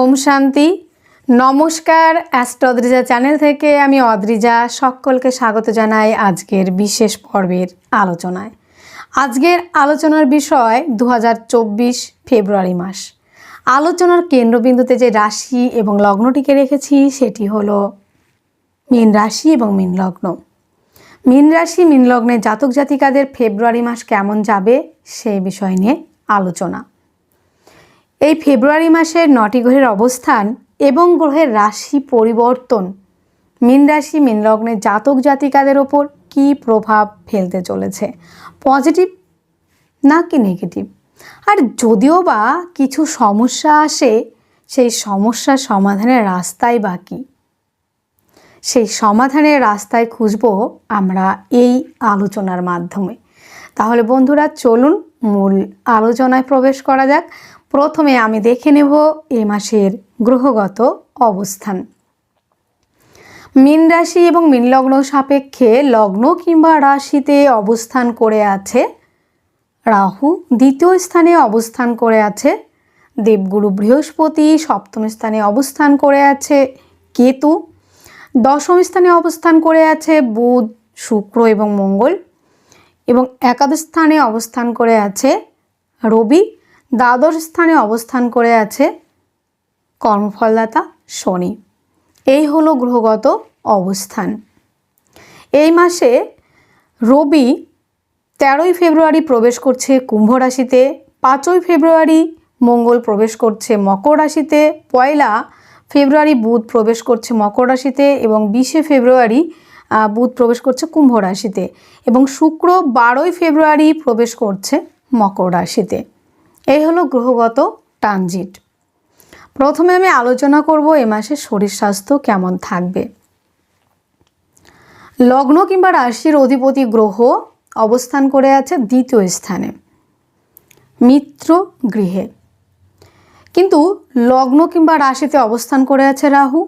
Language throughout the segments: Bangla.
ওম শান্তি। নমস্কার অ্যাস্ট্রো অদ্রিজা চ্যানেল থেকে আমি অদ্রিজা, সকলকে স্বাগত জানাই আজকের বিশেষ পর্বের আলোচনায়। আজকের আলোচনার বিষয় দু হাজার চব্বিশ ফেব্রুয়ারি মাস। আলোচনার কেন্দ্রবিন্দুতে যে রাশি এবং লগ্নটিকে রেখেছি, সেটি হলো মীন রাশি এবং মীন লগ্ন। মীন রাশি, মীন লগ্নের জাতক জাতিকাদের ফেব্রুয়ারি মাস কেমন যাবে সেই বিষয় নিয়ে আলোচনা। এই ফেব্রুয়ারি মাসের নটি গ্রহের অবস্থান এবং গ্রহের রাশি পরিবর্তন। মীন রাশি, মীন লগ্নের জাতক জাতিকাদের ওপর কী প্রভাব ফেলতে চলেছে? পজিটিভ না কি নেগেটিভ? আর যদিও বা কিছু সমস্যা আসে, সেই সমস্যার সমাধানের রাস্তাই বাকি সেই সমাধানের রাস্তায় খুঁজব আমরা এই আলোচনার মাধ্যমে। তাহলে বন্ধুরা, চলুন মূল আলোচনায় প্রবেশ করা যাক। প্রথমে আমি দেখে নেব এ মাসের গ্রহগত অবস্থান। মীন রাশি এবং মীন লগ্ন সাপেক্ষে লগ্ন কিংবা রাশিতে অবস্থান করে আছে রাহু। দ্বিতীয় স্থানে অবস্থান করে আছে দেবগুরু বৃহস্পতি। সপ্তম স্থানে অবস্থান করে আছে কেতু। দশম স্থানে অবস্থান করে আছে বুধ, শুক্র এবং মঙ্গল এবং একাদশ স্থানে অবস্থান করে আছে রবি। দ্বাদশ স্থানে অবস্থান করে আছে কর্মফলদাতা শনি। এই হলো গ্রহগত অবস্থান। এই মাসে রবি তেরোই ফেব্রুয়ারি প্রবেশ করছে কুম্ভ রাশিতে, পাঁচই ফেব্রুয়ারি মঙ্গল প্রবেশ করছে মকর রাশিতে, পয়লা ফেব্রুয়ারি বুধ প্রবেশ করছে মকর রাশিতে এবং বিশে ফেব্রুয়ারি বুধ প্রবেশ করছে কুম্ভ রাশিতে এবং শুক্র বারোই ফেব্রুয়ারি প্রবেশ করছে মকর রাশিতে। এই হলো গ্রহগত ট্রানজিট। প্রথমে আমি আলোচনা করব এ মাসে শরীর স্বাস্থ্য কেমন থাকবে। লগ্ন কিংবা রাশির অধিপতি গ্রহ অবস্থান করে আছে দ্বিতীয় স্থানে, মিত্র গৃহে। কিন্তু লগ্ন কিংবা রাশিতে অবস্থান করে আছে রাহু।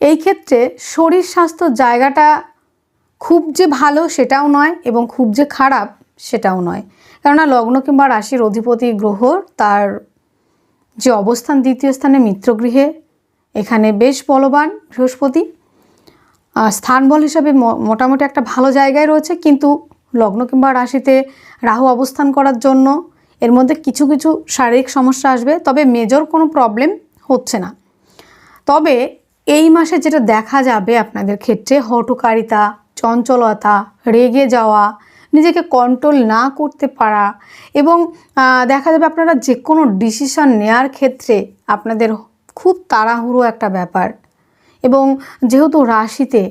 এই ক্ষেত্রে শরীর স্বাস্থ্য জায়গাটা খুব যে ভালো সেটাও নয় এবং খুব যে খারাপ সেটাও নয়। কেননা লগ্ন কিংবা রাশির অধিপতি গ্রহ তার যে অবস্থান দ্বিতীয় স্থানে মিত্রগৃহে, এখানে বেশ বলবান বৃহস্পতি। স্থান বল হিসাবে মোটামুটি একটা ভালো জায়গায় রয়েছে, কিন্তু লগ্ন কিংবা রাশিতে রাহু অবস্থান করার জন্য এর মধ্যে কিছু কিছু শারীরিক সমস্যা আসবে, তবে মেজর কোনো প্রবলেম হচ্ছে না। তবে এই মাসে যেটা দেখা যাবে আপনাদের ক্ষেত্রে, হটকারিতা, চঞ্চলতা, রেগে যাওয়া নিজেকে কন্ট্রোল না করতে পারা এবং দেখা যাবে আপনারা যে কোনো ডিসিশন নেয়ার ক্ষেত্রে আপনাদের খুব তাড়াহুড়ো একটা ব্যাপার। এবং যেহেতু রাশিতে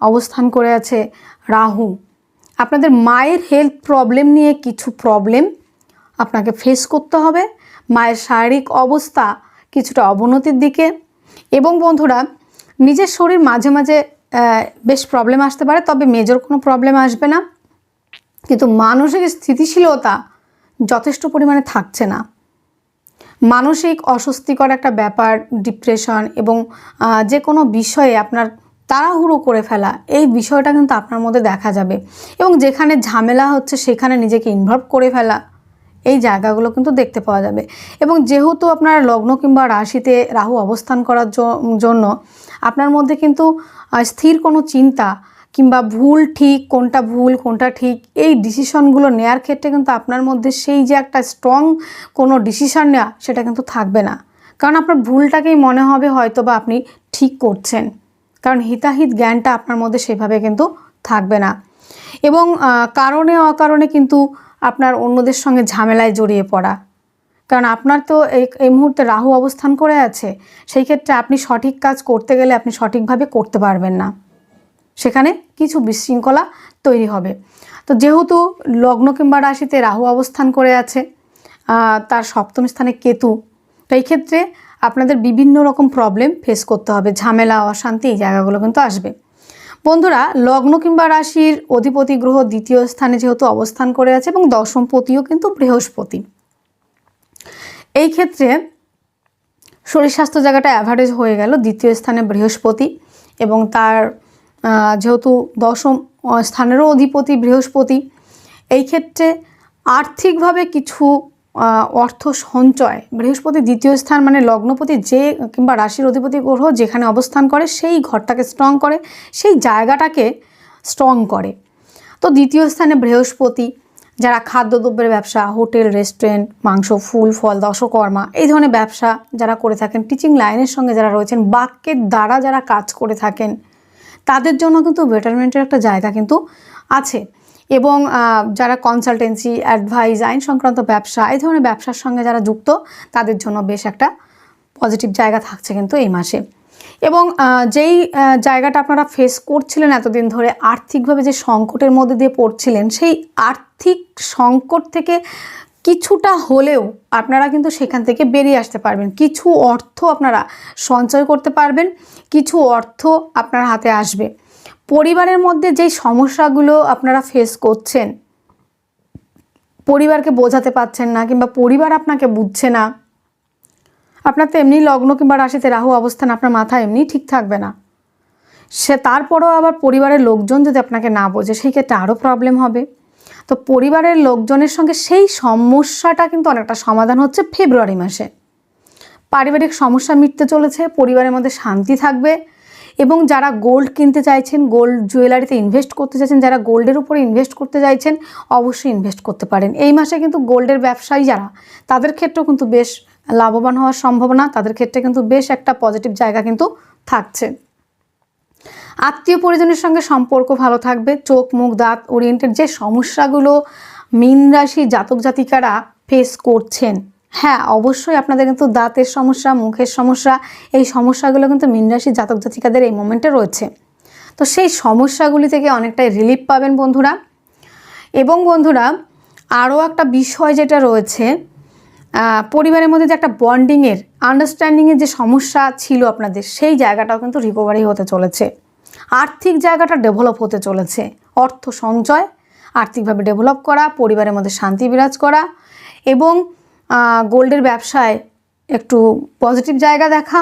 অবস্থান করে আছে রাহু, আপনাদের মায়ের হেলথ প্রবলেম নিয়ে কিছু প্রবলেম আপনাকে ফেস করতে হবে। মায়ের শারীরিক অবস্থা কিছুটা অবনতির দিকে এবং বন্ধুরা, নিজের শরীর মাঝে মাঝে বেশ প্রবলেম আসতে পারে, তবে মেজর কোনো প্রবলেম আসবে না। কিন্তু মানসিক স্থিতিশীলতা যথেষ্ট পরিমাণে থাকছে না। মানসিক অস্বস্তিকর একটা ব্যাপার, ডিপ্রেশন এবং যে কোনো বিষয়ে আপনার তাড়াহুড়ো করে ফেলা, এই বিষয়টা কিন্তু আপনার মধ্যে দেখা যাবে। এবং যেখানে ঝামেলা হচ্ছে সেখানে নিজেকে ইনভলভ করে ফেলা, এই জায়গাগুলো কিন্তু দেখতে পাওয়া যাবে। এবং যেহেতু আপনার লগ্ন কিংবা রাশিতে রাহু অবস্থান করার জন্য আপনার মধ্যে কিন্তু স্থির কোনো চিন্তা কিংবা ভুল ঠিক, কোনটা ভুল, কোনটা ঠিক, এই ডিসিশনগুলো নেয়ার ক্ষেত্রে কিন্তু আপনার মধ্যে সেই যে একটা স্ট্রং কোনো ডিসিশন নেওয়া, সেটা কিন্তু থাকবে না। কারণ আপনার ভুলটাকেই মনে হবে হয়তো বা আপনি ঠিক করছেন। কারণ হিতাহিত জ্ঞানটা আপনার মধ্যে সেভাবে কিন্তু থাকবে না। এবং কারণে অকারণে কিন্তু আপনার অন্যদের সঙ্গে ঝামেলায় জড়িয়ে পড়া। কারণ আপনার তো এই এই মুহূর্তে রাহু অবস্থান করে আছে, সেই ক্ষেত্রে আপনি সঠিক কাজ করতে গেলে আপনি সঠিকভাবে করতে পারবেন না। সেখানে কিছু বিশৃঙ্খলা তৈরি হবে। তো যেহেতু লগ্ন কিংবা রাশিতে রাহু অবস্থান করে আছে তার সপ্তম স্থানে কেতু, তো এই ক্ষেত্রে আপনাদের বিভিন্ন রকম প্রবলেম ফেস করতে হবে। ঝামেলা, অশান্তি এই জায়গাগুলো কিন্তু আসবে। বন্ধুরা, লগ্ন কিংবা রাশির অধিপতি গ্রহ দ্বিতীয় স্থানে যেহেতু অবস্থান করে আছে এবং দশমপতিও কিন্তু বৃহস্পতি। এই ক্ষেত্রে শরীর স্বাস্থ্য জায়গাটা অ্যাভারেজ হয়ে গেল, দ্বিতীয় স্থানে বৃহস্পতি এবং তার যেহেতু দশম স্থানেরও অধিপতি বৃহস্পতি, এই ক্ষেত্রে আর্থিকভাবে কিছু অর্থ সঞ্চয়, বৃহস্পতি দ্বিতীয় স্থান মানে লগ্নপতি যে কিংবা রাশির অধিপতি গ্রহ যেখানে অবস্থান করে, সেই ঘরটাকে স্ট্রং করে, সেই জায়গাটাকে স্ট্রং করে। তো দ্বিতীয় স্থানে বৃহস্পতি, যারা খাদ্যদ্রব্যের ব্যবসা, হোটেল রেস্টুরেন্ট মাংস, ফুল, ফল, দশকর্মা, এই ধরনের ব্যবসা যারা করে থাকেন টিচিং লাইনের সঙ্গে যারা রয়েছেন, বাক্যের দ্বারা যারা কাজ করে থাকেন তাদের জন্য কিন্তু বেটারমেন্টের একটা জায়গা কিন্তু আছে। এবং যারা কনসালটেন্সি অ্যাডভাইস আইন সংক্রান্ত ব্যবসা, এই ধরনের ব্যবসার সঙ্গে যারা যুক্ত, তাদের জন্য বেশ একটা পজিটিভ জায়গা থাকছে কিন্তু এই মাসে। এবং যেই জায়গাটা আপনারা ফেস করছিলেন এতদিন ধরে, আর্থিকভাবে যে সংকটের মধ্যে দিয়ে পড়ছিলেন, সেই আর্থিক সংকট থেকে কিছুটা হলেও আপনারা কিন্তু সেখান থেকে বেরিয়ে আসতে পারবেন। কিছু অর্থ আপনারা সঞ্চয় করতে পারবেন, কিছু অর্থ আপনার হাতে আসবে। পরিবারের মধ্যে যেই সমস্যাগুলো আপনারা ফেস করছেন, পরিবারকে বোঝাতে পারছেন না কিংবা পরিবার আপনাকে বুঝছে না, আপনার তো এমনি লগ্ন কিংবা রাশিতে রাহু অবস্থান আপনার মাথা এমনি ঠিক থাকবে না। সে তারপরেও আবার পরিবারের লোকজন যদি আপনাকে না বোঝে, সেই ক্ষেত্রে আরও প্রবলেম হবে। তো পরিবারের লোকজনের সঙ্গে সেই সমস্যাটা কিন্তু অনেকটা সমাধান হচ্ছে ফেব্রুয়ারি মাসে। পারিবারিক সমস্যা মিটতে চলেছে, পরিবারের মধ্যে শান্তি থাকবে এবং যারা গোল্ড কিনতে চাইছেন গোল্ড জুয়েলারিতে ইনভেস্ট করতে চাইছেন, যারা গোল্ডের উপরে ইনভেস্ট করতে চাইছেন, অবশ্যই ইনভেস্ট করতে পারেন। এই মাসে কিন্তু গোল্ডের ব্যবসায়ী যারা, তাদের ক্ষেত্রেও কিন্তু বেশ লাভবান হওয়ার সম্ভাবনা, তাদের ক্ষেত্রে কিন্তু বেশ একটা পজিটিভ জায়গা কিন্তু থাকছে। আত্মীয় পরিজনের সঙ্গে সম্পর্ক ভালো থাকবে, চোখ, মুখ, দাঁত ওরিয়েন্টেড যে সমস্যাগুলো মীন রাশি জাতক জাতিকারা ফেস করছেন। হ্যাঁ অবশ্যই আপনাদের কিন্তু দাঁতের সমস্যা, মুখের সমস্যা, এই সমস্যাগুলো কিন্তু মীন রাশি জাতক জাতিকাদের এই মোমেন্টে রয়েছে। তো সেই সমস্যাগুলি থেকে অনেকটাই রিলিফ পাবেন বন্ধুরা। এবং বন্ধুরা, আরও একটা বিষয় যেটা রয়েছে পরিবারের মধ্যে যে একটা বন্ডিংয়ের আন্ডারস্ট্যান্ডিংয়ের যে সমস্যা ছিল আপনাদের, সেই জায়গাটাও কিন্তু রিকভারি হতে চলেছে। আর্থিক জায়গাটা ডেভেলপ হতে চলেছে। অর্থ সঞ্চয়, আর্থিকভাবে ডেভেলপ করা, পরিবারের মধ্যে শান্তি বিরাজ করা এবং গোল্ডের ব্যবসায় একটু পজিটিভ জায়গা দেখা।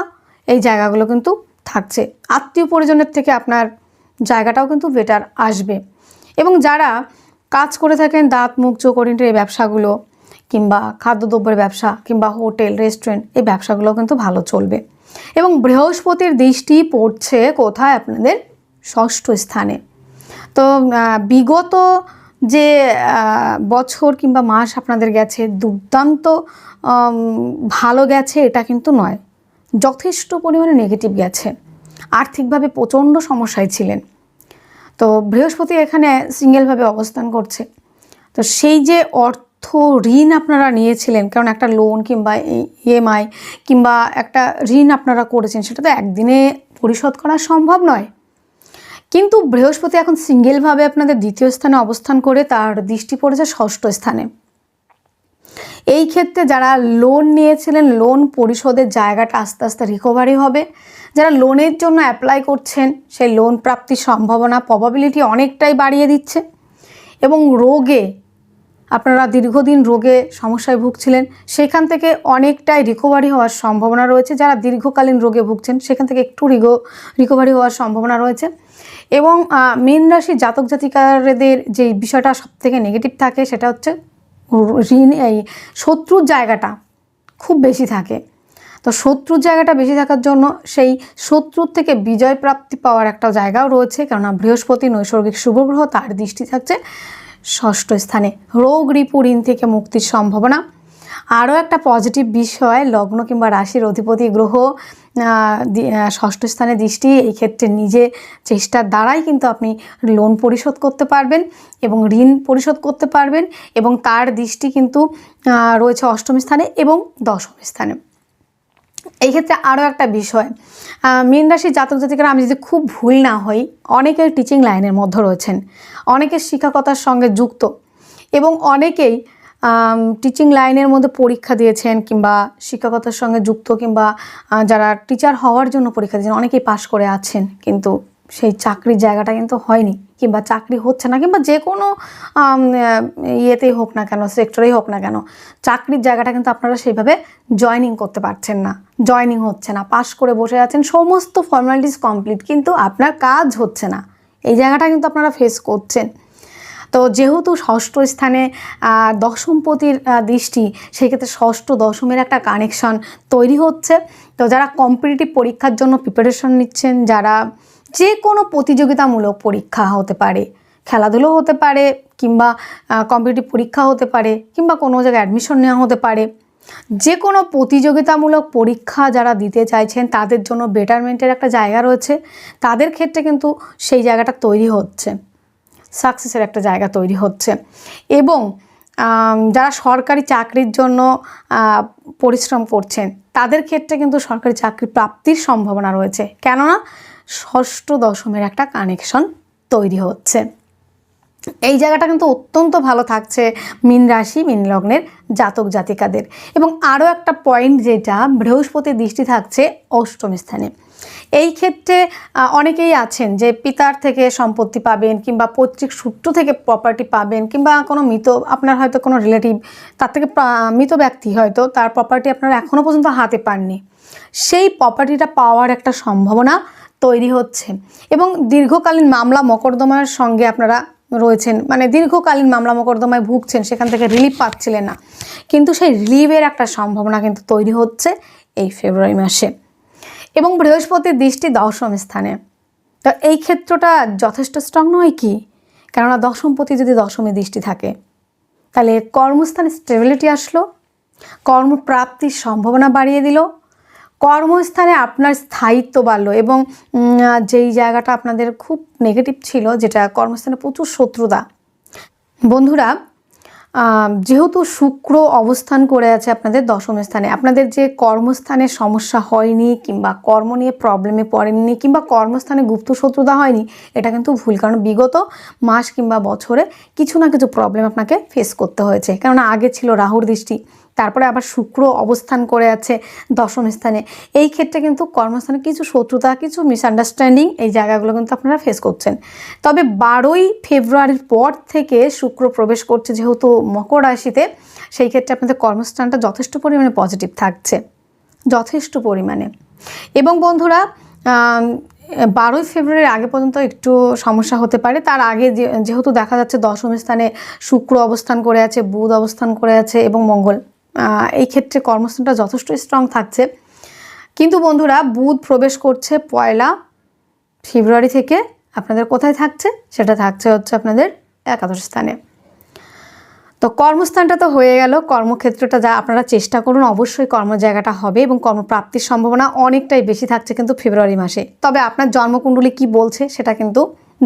এই জায়গাগুলো কিন্তু থাকছে। আত্মীয় পরিজনের থেকে আপনার জায়গাটাও কিন্তু বেটার আসবে। এবং যারা কাজ করে থাকেন, দাঁত, মুখ, চোখ এই ব্যবসাগুলো কিংবা খাদ্যদ্রব্যের ব্যবসা কিংবা হোটেল রেস্টুরেন্ট এই ব্যবসাগুলো কিন্তু ভালো চলবে। এবং বৃহস্পতির দৃষ্টি পড়ছে কোথায়? আপনাদের ষষ্ঠ স্থানে। তো বিগত যে বছর কিংবা মাস আপনাদের গেছে, দুর্দান্ত ভালো গেছে এটা কিন্তু নয়। যথেষ্ট পরিমাণে নেগেটিভ গেছে। আর্থিকভাবে প্রচণ্ড সমস্যায় ছিলেন। তো, বৃহস্পতি এখানে সিঙ্গেলভাবে অবস্থান করছে। তো, সেই যে অর্থ ঋণ আপনারা নিয়েছিলেন? কারণ একটা লোন কিংবা ইএমআই কিংবা একটা ঋণ আপনারা করেছেন, সেটা তো একদিনে পরিশোধ করা সম্ভব নয়। কিন্তু বৃহস্পতি এখন সিঙ্গেলভাবে আপনাদের দ্বিতীয় স্থানে অবস্থান করে তার দৃষ্টি পড়েছে ষষ্ঠ স্থানে। এই ক্ষেত্রে যারা লোন নিয়েছিলেন লোন পরিশোধের জায়গাটা আস্তে আস্তে রিকভারি হবে। যারা লোনের জন্য অ্যাপ্লাই করছেন, সেই লোন প্রাপ্তির সম্ভাবনা প্রবাবিলিটি অনেকটাই বাড়িয়ে দিচ্ছে। এবং রোগে আপনারা দীর্ঘদিন রোগে সমস্যায় ভুগছিলেন, সেখান থেকে অনেকটাই রিকভারি হওয়ার সম্ভাবনা রয়েছে। যারা দীর্ঘকালীন রোগে ভুগছেন, সেখান থেকে একটু রিগো রিকভারি হওয়ার সম্ভাবনা রয়েছে। এবং মীন রাশি জাতক জাতিকারদের যে বিষয়টা সব থেকে নেগেটিভ থাকে, সেটা হচ্ছে ঋণ, এই শত্রুর জায়গাটা খুব বেশি থাকে। তো শত্রুর জায়গাটা বেশি থাকার জন্য সেই শত্রুর থেকে বিজয় প্রাপ্তি পাওয়ার একটা জায়গাও রয়েছে। কেননা বৃহস্পতি নৈসর্গিক শুভগ্রহ তার দৃষ্টি থাকছে। ষষ্ঠ স্থানে। রোগ রিপু ঋণ থেকে মুক্তির সম্ভাবনা। আরও একটা পজিটিভ বিষয়, লগ্ন কিংবা রাশির অধিপতি গ্রহ ষষ্ঠ স্থানে দৃষ্টি, এই ক্ষেত্রে নিজে চেষ্টার দ্বারাই কিন্তু আপনি লোন পরিশোধ করতে পারবেন এবং ঋণ পরিশোধ করতে পারবেন এবং তার দৃষ্টি কিন্তু রয়েছে অষ্টম স্থানে এবং দশম স্থানে। এই ক্ষেত্রে আরও একটা বিষয় মীন রাশির জাতক জাতিকারা আমি যদি খুব ভুল না হই, অনেকেই টিচিং লাইনের মধ্যে রয়েছেন, অনেকে শিক্ষকতার সঙ্গে যুক্ত এবং অনেকেই টিচিং লাইনের মধ্যে পরীক্ষা দিয়েছেন কিংবা শিক্ষকতার সঙ্গে যুক্ত কিংবা যারা টিচার হওয়ার জন্য পরীক্ষা দিয়েছেন, অনেকেই পাশ করে আছেন, কিন্তু সেই চাকরির জায়গাটা কিন্তু হয়নি, কিংবা চাকরি হচ্ছে না, কিংবা যে কোনো ইয়েতেই হোক না কেন সেক্টরেই হোক না কেন, চাকরির জায়গাটা কিন্তু আপনারা সেইভাবে জয়নিং করতে পারছেন না জয়নিং হচ্ছে না পাশ করে বসে আছেন, সমস্ত ফর্মালিটিস কমপ্লিট কিন্তু আপনার কাজ হচ্ছে না, এই জায়গাটা কিন্তু আপনারা ফেস করছেন। তো যেহেতু ষষ্ঠ স্থানে দশমপতির দৃষ্টি, সেক্ষেত্রে ষষ্ঠ দশমের একটা কানেকশন তৈরি হচ্ছে। তো যারা কম্পিটিটিভ পরীক্ষার জন্য প্রিপারেশন নিচ্ছেন, যারা যে কোনো প্রতিযোগিতামূলক পরীক্ষা হতে পারে, খেলাধুলো হতে পারে, কিংবা কম্পিটিটিভ পরীক্ষা হতে পারে, কিংবা কোনো জায়গায় অ্যাডমিশন নেওয়া হতে পারে। যে কোনো প্রতিযোগিতামূলক পরীক্ষা যারা দিতে চাইছেন, তাদের জন্য বেটারমেন্টের একটা জায়গা রয়েছে। তাদের ক্ষেত্রে কিন্তু সেই জায়গাটা তৈরি হচ্ছে সাকসেসের একটা জায়গা তৈরি হচ্ছে। এবং যারা সরকারি চাকরির জন্য পরিশ্রম করছেন, তাদের ক্ষেত্রে কিন্তু সরকারি চাকরি প্রাপ্তির সম্ভাবনা রয়েছে। কেননা, ষষ্ঠ দশমের একটা কানেকশন তৈরি হচ্ছে। এই জায়গাটা কিন্তু অত্যন্ত ভালো থাকছে মীন রাশি, মীন লগ্নের জাতক জাতিকাদের। এবং আরও একটা পয়েন্ট যেটা বৃহস্পতির দৃষ্টি থাকছে অষ্টম স্থানে। এই ক্ষেত্রে অনেকেই আছেন যে পিতার থেকে সম্পত্তি পাবেন কিংবা পৈতৃক সূত্র থেকে প্রপার্টি পাবেন কিংবা কোনো মৃত, আপনার হয়তো কোনো রিলেটিভ তার থেকে মৃত ব্যক্তি হয়তো তার প্রপার্টি আপনারা এখনও পর্যন্ত হাতে পাননি। সেই প্রপার্টিটা পাওয়ার একটা সম্ভাবনা তৈরি হচ্ছে। এবং দীর্ঘকালীন মামলা মকদ্দমার সঙ্গে আপনারা রয়েছেন মানে দীর্ঘকালীন মামলা মোকদ্দমায় ভুগছেন, সেখান থেকে রিলিফ পাচ্ছিলেন না। কিন্তু সেই রিলিফের একটা সম্ভাবনা কিন্তু তৈরি হচ্ছে এই ফেব্রুয়ারি মাসে। এবং বৃহস্পতির দৃষ্টি দশম স্থানে। তো এই ক্ষেত্রটা যথেষ্ট স্ট্রং নয় কি? কেননা দশমপতি যদি দশমে দৃষ্টি থাকে, তাহলে কর্মস্থানে স্টেবিলিটি আসলো কর্মপ্রাপ্তির সম্ভাবনা বাড়িয়ে দিল, কর্মস্থানে আপনার স্থায়িত্ব বাড়লো এবং যেই জায়গাটা আপনাদের খুব নেগেটিভ ছিল, যেটা কর্মস্থানে প্রচুর শত্রুতা। বন্ধুরা যেহেতু শুক্র অবস্থান করে আছে আপনাদের দশম স্থানে, আপনাদের যে কর্মস্থানে সমস্যা হয়নি কিংবা কর্ম নিয়ে প্রবলেমে পড়েননি কিংবা কর্মস্থানে গুপ্ত শত্রুতা হয়নি, এটা কিন্তু ভুল। কারণ বিগত মাস কিংবা বছরে কিছু না কিছু প্রবলেম আপনাকে ফেস করতে হয়েছে। কেননা আগে ছিল রাহুর দৃষ্টি তারপরে আবার শুক্র অবস্থান করে আছে দশম স্থানে। এই ক্ষেত্রে কিন্তু কর্মস্থানে কিছু শত্রুতা, কিছু মিসআন্ডারস্ট্যান্ডিং এই জায়গাগুলো কিন্তু আপনারা ফেস করছেন। তবে বারোই ফেব্রুয়ারির পর থেকে শুক্র প্রবেশ করছে যেহেতু মকর রাশিতে, সেই ক্ষেত্রে আপনাদের কর্মস্থানটা যথেষ্ট পরিমাণে পজিটিভ থাকছে। যথেষ্ট পরিমাণে। এবং বন্ধুরা বারোই ফেব্রুয়ারির আগে পর্যন্ত একটু সমস্যা হতে পারে। তার আগে যেহেতু দেখা যাচ্ছে দশম স্থানে শুক্র অবস্থান করে আছে, বুধ অবস্থান করে আছে এবং মঙ্গল। এই ক্ষেত্রে কর্মস্থানটা যথেষ্ট স্ট্রং থাকছে। কিন্তু বন্ধুরা, বুধ প্রবেশ করছে পয়লা ফেব্রুয়ারি থেকে। আপনাদের কোথায় থাকছে? সেটা থাকছে হচ্ছে আপনাদের একাদশ স্থানে। তো কর্মস্থানটা তো হয়ে গেল। কর্মক্ষেত্রটা যা আপনারা চেষ্টা করুন, অবশ্যই কর্ম জায়গাটা হবে এবং কর্মপ্রাপ্তির সম্ভাবনা অনেকটাই বেশি থাকছে কিন্তু ফেব্রুয়ারি মাসে। তবে আপনার জন্মকুণ্ডলী কি বলছে, সেটা কিন্তু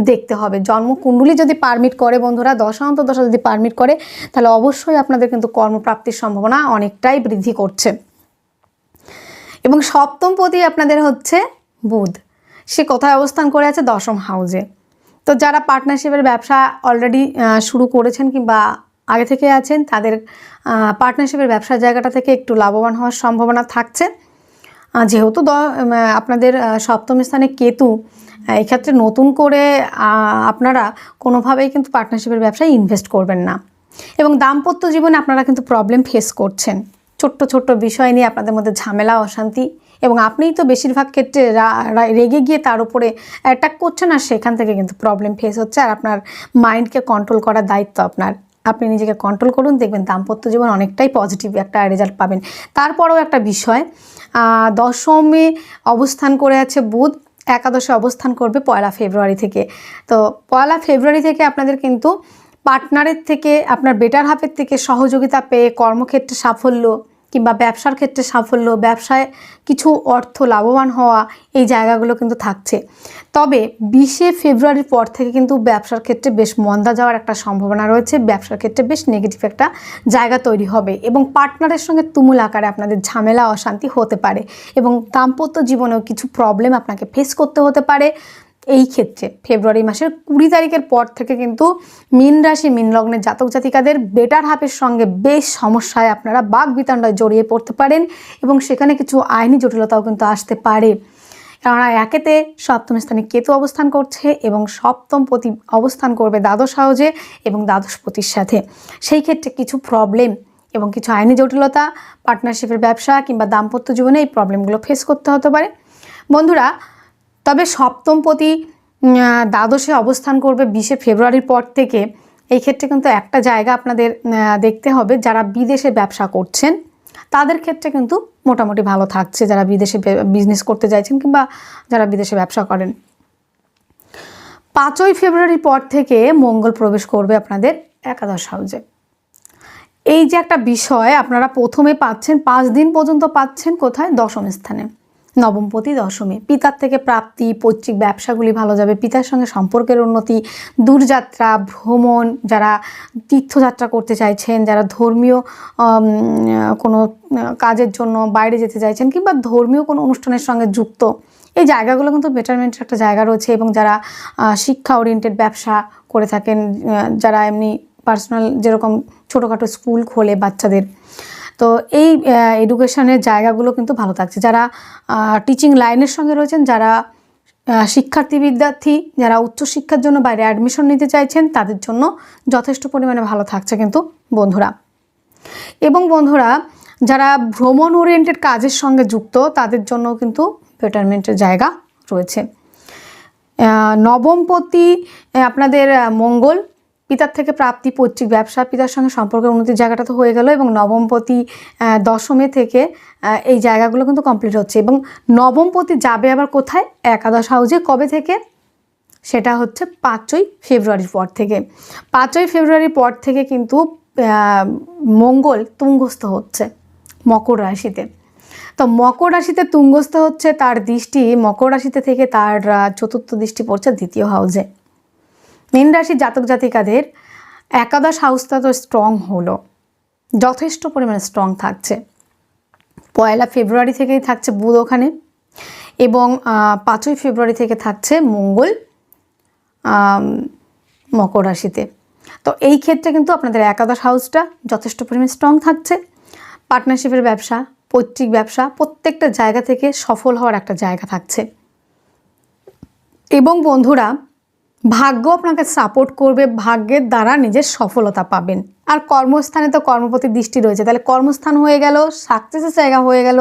দেখতে হবে। জন্মকুণ্ডলী যদি পারমিট করে বন্ধুরা, দশা যদি পারমিট করে, তাহলে অবশ্যই আপনাদের কিন্তু কর্মপ্রাপ্তির সম্ভাবনা অনেকটাই বৃদ্ধি করছে। এবং সপ্তম পতি আপনাদের হচ্ছে বুধ। সে কোথায় অবস্থান করে আছে? দশম হাউজে তো যারা পার্টনারশিপের ব্যবসা অলরেডি শুরু করেছেন কিংবা আগে থেকে আছেন, তাদের পার্টনারশিপের ব্যবসার জায়গাটা থেকে একটু লাভবান হওয়ার সম্ভাবনা থাকছে। যেহেতু আপনাদের সপ্তম স্থানে কেতু এক্ষেত্রে নতুন করে আপনারা কোনোভাবেই কিন্তু পার্টনারশিপের ব্যবসায় ইনভেস্ট করবেন না। এবং দাম্পত্য জীবনে আপনারা কিন্তু প্রবলেম ফেস করছেন। ছোট্ট ছোট্ট বিষয় নিয়ে আপনাদের মধ্যে ঝামেলা, অশান্তি এবং আপনিই তো বেশিরভাগ ক্ষেত্রে রেগে গিয়ে তার উপরে অ্যাটাক করছেন আর সেখান থেকে কিন্তু প্রবলেম ফেস হচ্ছে আর আপনার মাইন্ডকে কন্ট্রোল করার দায়িত্ব আপনার। আপনি নিজেকে কন্ট্রোল করুন, দেখবেন দাম্পত্য জীবন অনেকটাই পজিটিভ একটা রেজাল্ট পাবেন। তারপরেও একটা বিষয় দশমে অবস্থান করে আছে বুধ। একাদশে অবস্থান করবে পয়লা ফেব্রুয়ারি থেকে। তো পয়লা ফেব্রুয়ারি থেকে আপনাদের কিন্তু পার্টনারের থেকে, আপনার বেটার হাফের থেকে সহযোগিতা পেয়ে কর্মক্ষেত্রে সাফল্য কিংবা ব্যবসার ক্ষেত্রে সাফল্য, ব্যবসায় কিছু অর্থ লাভবান হওয়া এই জায়গাগুলো কিন্তু থাকছে। তবে বিশে ফেব্রুয়ারির পর থেকে কিন্তু ব্যবসার ক্ষেত্রে বেশ মন্দা যাওয়ার একটা সম্ভাবনা রয়েছে, ব্যবসার ক্ষেত্রে বেশ নেগেটিভ একটা জায়গা তৈরি হবে এবং পার্টনারের সঙ্গে তুমুল আকারে আপনাদের ঝামেলা, অশান্তি হতে পারে এবং দাম্পত্য জীবনেও কিছু প্রবলেম আপনাকে ফেস করতে হতে পারে। এই ক্ষেত্রে ফেব্রুয়ারি মাসের কুড়ি তারিখের পর থেকে কিন্তু মীন রাশি, মীন লগ্নের জাতক জাতিকাদের বেটার হাফের সঙ্গে বেশ সমস্যায় আপনারা বাঘ বিতাণ্ডায় জড়িয়ে পড়তে পারেন এবং সেখানে কিছু আইনি জটিলতাও কিন্তু আসতে পারে। কেননা একেতে সপ্তম স্থানে কেতু অবস্থান করছে এবং সপ্তম পতি অবস্থান করবে দ্বাদশ সহজে এবং দ্বাদশ পতির সাথে। সেই ক্ষেত্রে কিছু প্রবলেম এবং কিছু আইনি জটিলতা পার্টনারশিপের ব্যবসা কিংবা দাম্পত্য জীবনে এই প্রবলেমগুলো ফেস করতে হতে পারে। বন্ধুরা তবে সপ্তমপতি দ্বাদশে অবস্থান করবে বিশে ফেব্রুয়ারির পর থেকে। এই ক্ষেত্রে কিন্তু একটা জায়গা আপনাদের দেখতে হবে, যারা বিদেশে ব্যবসা করছেন, তাদের ক্ষেত্রে কিন্তু মোটামুটি ভালো থাকছে, যারা বিদেশে বিজনেস করতে চাইছেন কিংবা যারা বিদেশে ব্যবসা করেন। পাঁচই ফেব্রুয়ারির পর থেকে মঙ্গল প্রবেশ করবে আপনাদের একাদশ হাউজে। এই যে একটা বিষয়, আপনারা প্রথমে পাচ্ছেন, পাঁচ দিন পর্যন্ত পাচ্ছেন কোথায়? দশম স্থানে। নবমপতি দশমী। পিতার থেকে প্রাপ্তি, পৈতৃক ব্যবসাগুলি ভালো যাবে। পিতার সঙ্গে সম্পর্কের উন্নতি, দূরযাত্রা, ভ্রমণ, যারা তীর্থযাত্রা করতে চাইছেন, যারা ধর্মীয় কোনো কাজের জন্য বাইরে যেতে চাইছেন কিংবা ধর্মীয় কোনো অনুষ্ঠানের সঙ্গে যুক্ত, এই জায়গাগুলো কিন্তু বেটারমেন্টের একটা জায়গা রয়েছে এবং যারা শিক্ষা ওরিয়েন্টেড ব্যবসা করে থাকেন যারা এমনি পার্সোনাল যেরকম ছোটোখাটো স্কুল খোলে বাচ্চাদের। তো এই এডুকেশনের জায়গাগুলো কিন্তু ভালো থাকছে। যারা টিচিং লাইনের সঙ্গে রয়েছেন, যারা শিক্ষার্থী বিদ্যার্থী যারা উচ্চশিক্ষার জন্য বাইরে অ্যাডমিশন নিতে চাইছেন, তাদের জন্য যথেষ্ট পরিমাণে ভালো থাকছে কিন্তু বন্ধুরা। এবং বন্ধুরা, যারা ভ্রমণ ওরিয়েন্টেড কাজের সঙ্গে যুক্ত, তাদের জন্য কিন্তু বেটারমেন্টের জায়গা রয়েছে। নবমপতি আপনাদের মঙ্গল পিতার থেকে প্রাপ্তি, পৈতৃক ব্যবসা, পিতার সঙ্গে সম্পর্কের উন্নতির জায়গাটা তো হয়ে গেল এবং নবমপতি দশমে থেকে এই জায়গাগুলো কিন্তু কমপ্লিট হচ্ছে এবং নবমপতি যাবে আবার কোথায়? একাদশ হাউজে কবে থেকে? সেটা হচ্ছে পাঁচই ফেব্রুয়ারির পর থেকে। পাঁচই ফেব্রুয়ারির পর থেকে কিন্তু মঙ্গল তুঙ্গস্থ হচ্ছে মকর রাশিতে। তো মকর রাশিতে তুঙ্গস্থ হচ্ছে তার দৃষ্টি, মকর রাশিতে থেকে তার চতুর্থ দৃষ্টি পড়ছে দ্বিতীয় হাউজে মীন রাশির জাতক জাতিকাদের একাদশ হাউসটা তো স্ট্রং হলো। যথেষ্ট পরিমাণে স্ট্রং থাকছে। পয়লা ফেব্রুয়ারি থেকেই থাকছে বুধ ওখানে এবং পাঁচই ফেব্রুয়ারি থেকে থাকছে মঙ্গল মকর রাশিতে। তো এই ক্ষেত্রে কিন্তু আপনাদের একাদশ হাউসটা যথেষ্ট পরিমাণে স্ট্রং থাকছে। পার্টনারশিপের ব্যবসা, পৈতৃক ব্যবসা প্রত্যেকটা জায়গা থেকে সফল হওয়ার একটা জায়গা থাকছে। এবং বন্ধুরা ভাগ্য আপনাকে সাপোর্ট করবে, ভাগ্যের দ্বারা নিজের সফলতা পাবেন। আর কর্মস্থানে তো কর্মপতি দৃষ্টি রয়েছে। তাহলে কর্মস্থান হয়ে গেল সাকসেসের জায়গা হয়ে গেল,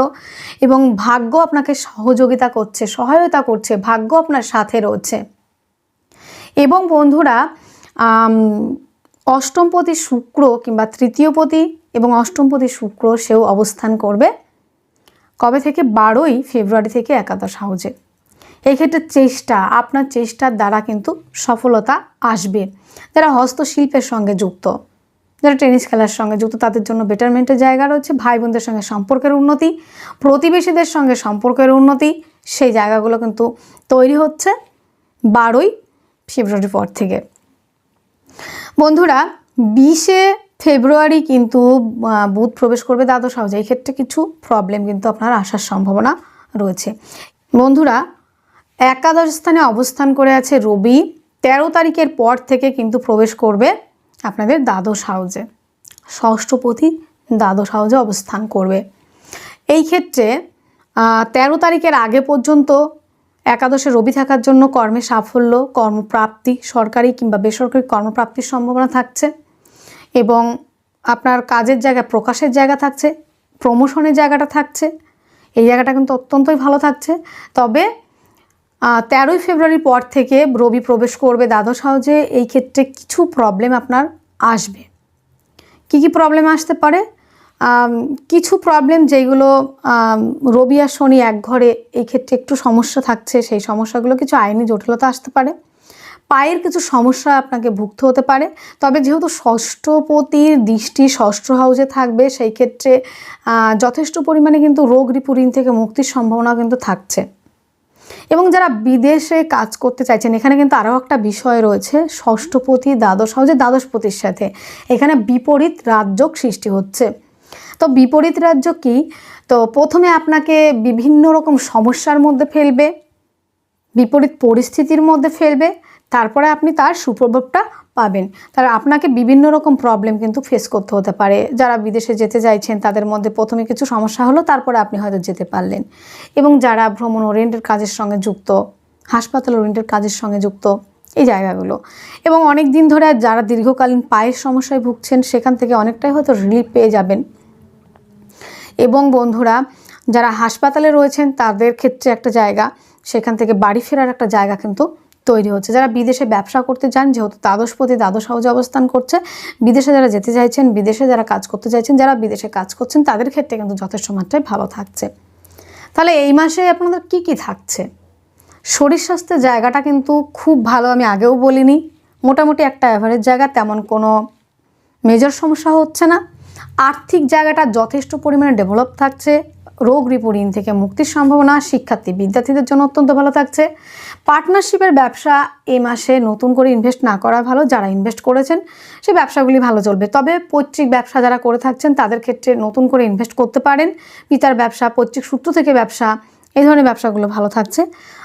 এবং ভাগ্য আপনাকে সহযোগিতা করছে, সহায়তা করছে, ভাগ্য আপনার সাথে রয়েছে। এবং বন্ধুরা অষ্টমপতি শুক্র কিংবা তৃতীয়পতি এবং অষ্টমপতি শুক্র সেও অবস্থান করবে কবে থেকে? বারোই ফেব্রুয়ারি থেকে একাদশ হাউজে। এই ক্ষেত্রে চেষ্টা, আপনার চেষ্টার দ্বারা কিন্তু সফলতা আসবে। যারা হস্তশিল্পের সঙ্গে যুক্ত, যারা টেনিস খেলার সঙ্গে যুক্ত, তাদের জন্য বেটারমেন্টের জায়গা রয়েছে ভাই বোনদের সঙ্গে সম্পর্কের উন্নতি, প্রতিবেশীদের সঙ্গে সম্পর্কের উন্নতি, সেই জায়গাগুলো কিন্তু তৈরি হচ্ছে বারোই ফেব্রুয়ারি পর থেকে। বন্ধুরা, বিশে ফেব্রুয়ারি কিন্তু বুধ প্রবেশ করবে দ্বাদশ হাউসে এই ক্ষেত্রে কিছু প্রবলেম কিন্তু আপনার আসার সম্ভাবনা রয়েছে। বন্ধুরা একাদশ স্থানে অবস্থান করে আছে রবি। তেরো তারিখের পর থেকে কিন্তু প্রবেশ করবে আপনাদের দ্বাদশ হাউজে। ষষ্ঠপতি দ্বাদশ হাউজে অবস্থান করবে। এই ক্ষেত্রে আহ, তেরো তারিখের আগে পর্যন্ত একাদশে রবি থাকার জন্য কর্মে সাফল্য কর্মপ্রাপ্তি সরকারি কিংবা বেসরকারি কর্মপ্রাপ্তির সম্ভাবনা থাকছে এবং আপনার কাজের জায়গা প্রকাশের জায়গা থাকছে প্রমোশনের জায়গাটা থাকছে। এই জায়গাটা কিন্তু অত্যন্তই ভালো থাকছে। তবে তেরোই ফেব্রুয়ারির পর থেকে রবি প্রবেশ করবে দ্বাদশ হাউজে। এই ক্ষেত্রে কিছু প্রবলেম আপনার আসবে। কি কি প্রবলেম আসতে পারে? কিছু প্রবলেম যেগুলো রবি আর শনি এক ঘরে, এই ক্ষেত্রে একটু সমস্যা থাকছে। সেই সমস্যাগুলো কিছু আইনি জটিলতা আসতে পারে। পায়ের কিছু সমস্যা আপনাকে ভুগতে হতে পারে। তবে যেহেতু ষষ্ঠপতির দৃষ্টি ষষ্ঠ হাউসে থাকবে, সেই ক্ষেত্রে যথেষ্ট পরিমাণে কিন্তু রোগ রিপুরিন থেকে মুক্তির সম্ভাবনা কিন্তু থাকছে। এবং যারা বিদেশে কাজ করতে চাইছেন, এখানে কিন্তু আরও একটা বিষয় রয়েছে, ষষ্ঠপতি দ্বাদশ হাউজে দ্বাদশপতির সাথে। এখানে বিপরীত রাজযোগ সৃষ্টি হচ্ছে। তো বিপরীত রাজ্য কি? তো প্রথমে আপনাকে বিভিন্ন রকম সমস্যার মধ্যে ফেলবে, বিপরীত পরিস্থিতির মধ্যে ফেলবে তারপরে আপনি তার সুপ্রভাবটা পাবেন। তার আপনাকে বিভিন্ন রকম প্রবলেম কিন্তু ফেস করতে হতে পারে। যারা বিদেশে যেতে চাইছেন, তাদের মধ্যে প্রথমে কিছু সমস্যা হলো, তারপরে আপনি হয়তো যেতে পারলেন। এবং যারা ভ্রমণ ওরিয়েন্টেড কাজের সঙ্গে যুক্ত, হাসপাতাল ওরিয়েন্টেড কাজের সঙ্গে যুক্ত, এই জায়গাগুলো। এবং অনেক দিন ধরে যারা দীর্ঘকালীন পায়ের সমস্যায় ভুগছেন, সেখান থেকে অনেকটাই হয়তো রিলিফ পেয়ে যাবেন। এবং বন্ধুরা, যারা হাসপাতালে রয়েছেন, তাদের ক্ষেত্রে একটা জায়গা, সেখান থেকে বাড়ি ফেরার একটা জায়গা কিন্তু তৈরি হচ্ছে। যারা বিদেশে ব্যবসা করতে চান যেহেতু দ্বাদশপতি দ্বাদশ হাউজে অবস্থান করছে, বিদেশে যারা যেতে চাইছেন, বিদেশে যারা কাজ করতে চাইছেন, যারা বিদেশে কাজ করছেন, তাদের ক্ষেত্রে কিন্তু যথেষ্ট মাত্রায় ভালো থাকছে। তাহলে এই মাসে আপনাদের কি কি থাকছে? শরীর স্বাস্থ্যের জায়গাটা কিন্তু খুব ভালো, আমি আগেও বলিনি। মোটামুটি একটা অ্যাভারেজ জায়গা, তেমন কোনো মেজর সমস্যা হচ্ছে না। আর্থিক জায়গাটা যথেষ্ট পরিমাণে ডেভেলপ থাকছে। রোগ রিপোর্টিং থেকে মুক্তির সম্ভাবনা শিক্ষার্থী বিদ্যার্থীদের জন্য অত্যন্ত ভালো থাকছে। পার্টনারশিপের ব্যবসা এই মাসে নতুন করে ইনভেস্ট না করা ভালো, যারা ইনভেস্ট করেছেন, সে ব্যবসাগুলি ভালো চলবে। তবে পৈতৃক ব্যবসা যারা করে থাকছেন, তাদের ক্ষেত্রে নতুন করে ইনভেস্ট করতে পারেন। পিতার ব্যবসা, পৈতৃক সূত্র থেকে ব্যবসা, এই ধরনের ব্যবসাগুলো ভালো থাকছে।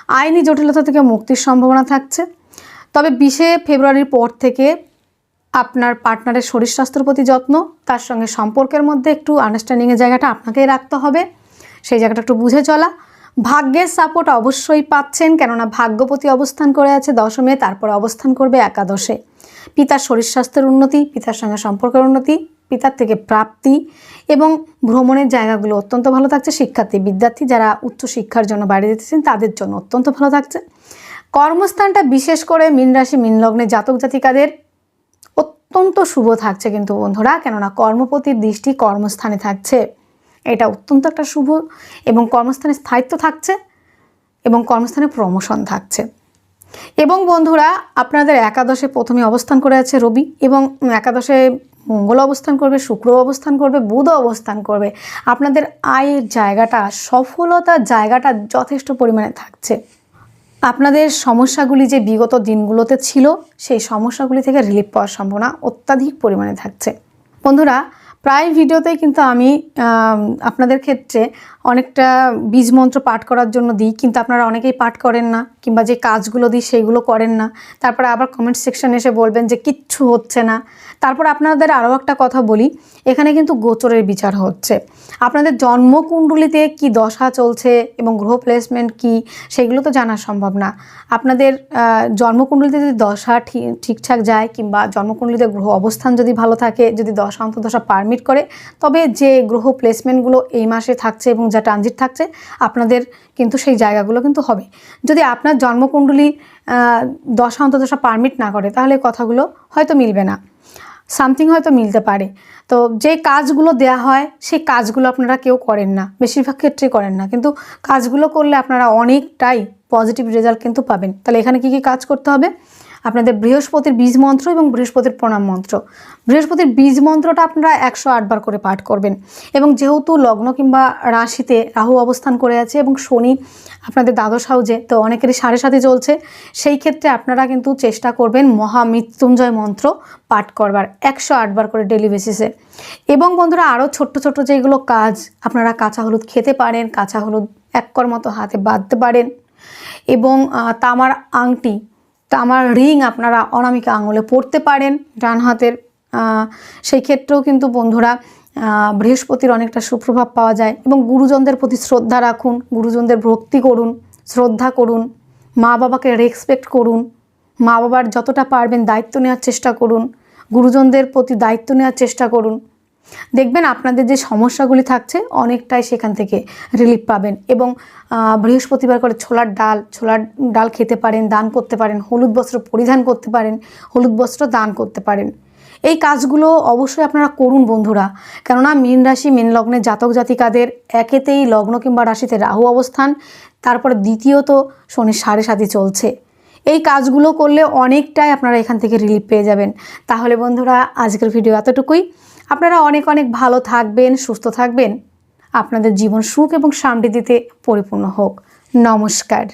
আইনি জটিলতা থেকে মুক্তির সম্ভাবনা থাকছে। তবে বিশে ফেব্রুয়ারির পর থেকে আপনার পার্টনারের শরীর স্বাস্থ্যের প্রতি যত্ন, তার সঙ্গে সম্পর্কের মধ্যে একটু আন্ডারস্ট্যান্ডিংয়ের জায়গাটা আপনাকেই রাখতে হবে। সেই জায়গাটা একটু বুঝে চলা। ভাগ্যের সাপোর্ট অবশ্যই পাচ্ছেন, কেননা ভাগ্যপতি অবস্থান করে আছে দশমে, তারপর অবস্থান করবে একাদশে। পিতার শরীর স্বাস্থ্যের উন্নতি, পিতার সঙ্গে সম্পর্কের উন্নতি, পিতার থেকে প্রাপ্তি এবং ভ্রমণের জায়গাগুলো অত্যন্ত ভালো থাকছে। শিক্ষার্থী, বিদ্যার্থী যারা উচ্চ শিক্ষার জন্য বাইরে যেতেছেন, তাদের জন্য অত্যন্ত ভালো থাকছে। কর্মস্থানটা বিশেষ করে মীন রাশি জাতক জাতিকাদের অত্যন্ত শুভ থাকছে কিন্তু বন্ধুরা, কেননা কর্মপতির দৃষ্টি কর্মস্থানে থাকছে। এটা অত্যন্ত একটা শুভ এবং কর্মস্থানে স্থায়িত্ব থাকছে এবং কর্মস্থানে প্রমোশন থাকছে। এবং বন্ধুরা, আপনাদের একাদশে প্রথমে অবস্থান করে আছে রবি এবং একাদশে মঙ্গল অবস্থান করবে, শুক্র অবস্থান করবে, বুধ অবস্থান করবে। আপনাদের আয়ের জায়গাটা সফলতার জায়গাটা যথেষ্ট পরিমাণে থাকছে। আপনাদের সমস্যাগুলি যে বিগত দিনগুলোতে ছিল, সেই সমস্যাগুলি থেকে রিলিফ পাওয়ার সম্ভাবনা অত্যাধিক পরিমাণে থাকছে। বন্ধুরা প্রায় ভিডিওতেই কিন্তু আমি আপনাদের ক্ষেত্রে অনেকটা বীজ মন্ত্র পাঠ করার জন্য দিই, কিন্তু আপনারা অনেকেই পাঠ করেন না কিংবা যে কাজগুলো দিই সেইগুলো করেন না। তারপরে আবার কমেন্ট সেকশনে এসে বলবেন যে কিচ্ছু হচ্ছে না। তারপর আপনাদের আরও একটা কথা বলি, এখানে কিন্তু গোচরের বিচার হচ্ছে। আপনাদের জন্মকুণ্ডলিতে কি দশা চলছে এবং গ্রহ প্লেসমেন্ট কি সেগুলো তো জানা সম্ভব না। আপনাদের জন্মকুণ্ডলিতে যদি দশা ঠিকঠাক যায় কিংবা জন্মকুণ্ডলিতে গ্রহ অবস্থান যদি ভালো থাকে, যদি দশা অন্তর্দশা পারমিট করে, তবে যে গ্রহ প্লেসমেন্টগুলো এই মাসে থাকছে এবং যা ট্রানজিট থাকছে, আপনাদের কিন্তু সেই জায়গাগুলো কিন্তু হবে। যদি আপনার জন্মকুণ্ডলী দশা অন্তর্দশা পারমিট না করে, তাহলে কথাগুলো হয়তো মিলবে না। সামথিং হয়তো মিলতে পারে। তো যে কাজগুলো দেয়া হয়, সেই কাজগুলো আপনারা কেউ করেন না। বেশিরভাগ ক্ষেত্রে করেন না। কিন্তু কাজগুলো করলে আপনারা অনেকটাই পজিটিভ রেজাল্ট কিন্তু পাবেন। তাহলে এখানে কি কি কাজ করতে হবে? আপনাদের বৃহস্পতির বীজ মন্ত্র এবং বৃহস্পতির প্রণাম মন্ত্র। বৃহস্পতির বীজ মন্ত্রটা আপনারা একশো আটবার করে পাঠ করবেন। এবং যেহেতু লগ্ন কিংবা রাশিতে রাহু অবস্থান করে আছে এবং শনি আপনাদের দ্বাদশ হাউজে, তো অনেকেরই সাড়ে সাথে চলছে, সেই ক্ষেত্রে আপনারা কিন্তু চেষ্টা করবেন মহামৃত্যুঞ্জয় মন্ত্র পাঠ করবার, একশো আটবার করে ডেলি বেসিসে। এবং বন্ধুরা আরও ছোট্ট ছোট্ট যেগুলো কাজ, আপনারা কাঁচা হলুদ খেতে পারেন, কাঁচা হলুদ এক কর মতো হাতে বাঁধতে পারেন। এবং তামার আংটি তামার রিং আপনারা অনামিকা আঙুলে পড়তে পারেন ডান হাতের সেই ক্ষেত্রেও কিন্তু বন্ধুরা বৃহস্পতির অনেকটা সুপ্রভাব পাওয়া যায় এবং গুরুজনদের প্রতি শ্রদ্ধা রাখুন, গুরুজনদের ভক্তি করুন, শ্রদ্ধা করুন, মা বাবাকে রেসপেক্ট করুন, মা বাবার যতটা পারবেন দায়িত্ব নেওয়ার চেষ্টা করুন, গুরুজনদের প্রতি দায়িত্ব নেওয়ার চেষ্টা করুন। দেখবেন আপনাদের যে সমস্যাগুলি থাকছে, অনেকটাই সেখান থেকে রিলিফ পাবেন। এবং বৃহস্পতিবার করে ছোলার ডাল ছোলার ডাল খেতে পারেন, দান করতে পারেন, হলুদ বস্ত্র পরিধান করতে পারেন, হলুদ বস্ত্র দান করতে পারেন। এই কাজগুলো অবশ্যই আপনারা করুন বন্ধুরা। কেননা মীন রাশি, মীন লগ্নে জাতক জাতিকাদের একেতেই লগ্ন কিংবা রাশিতে রাহু অবস্থান, তারপর দ্বিতীয়ত শনি সাড়ে সাথে চলছে। এই কাজগুলো করলে অনেকটাই আপনারা এখান থেকে রিলিফ পেয়ে যাবেন। তাহলে বন্ধুরা, আজকের ভিডিও এতটুকুই। আপনারা অনেক অনেক ভালো থাকবেন, সুস্থ থাকবেন। আপনাদের জীবন সুখ এবং সমৃদ্ধিতে পরিপূর্ণ হোক। নমস্কার।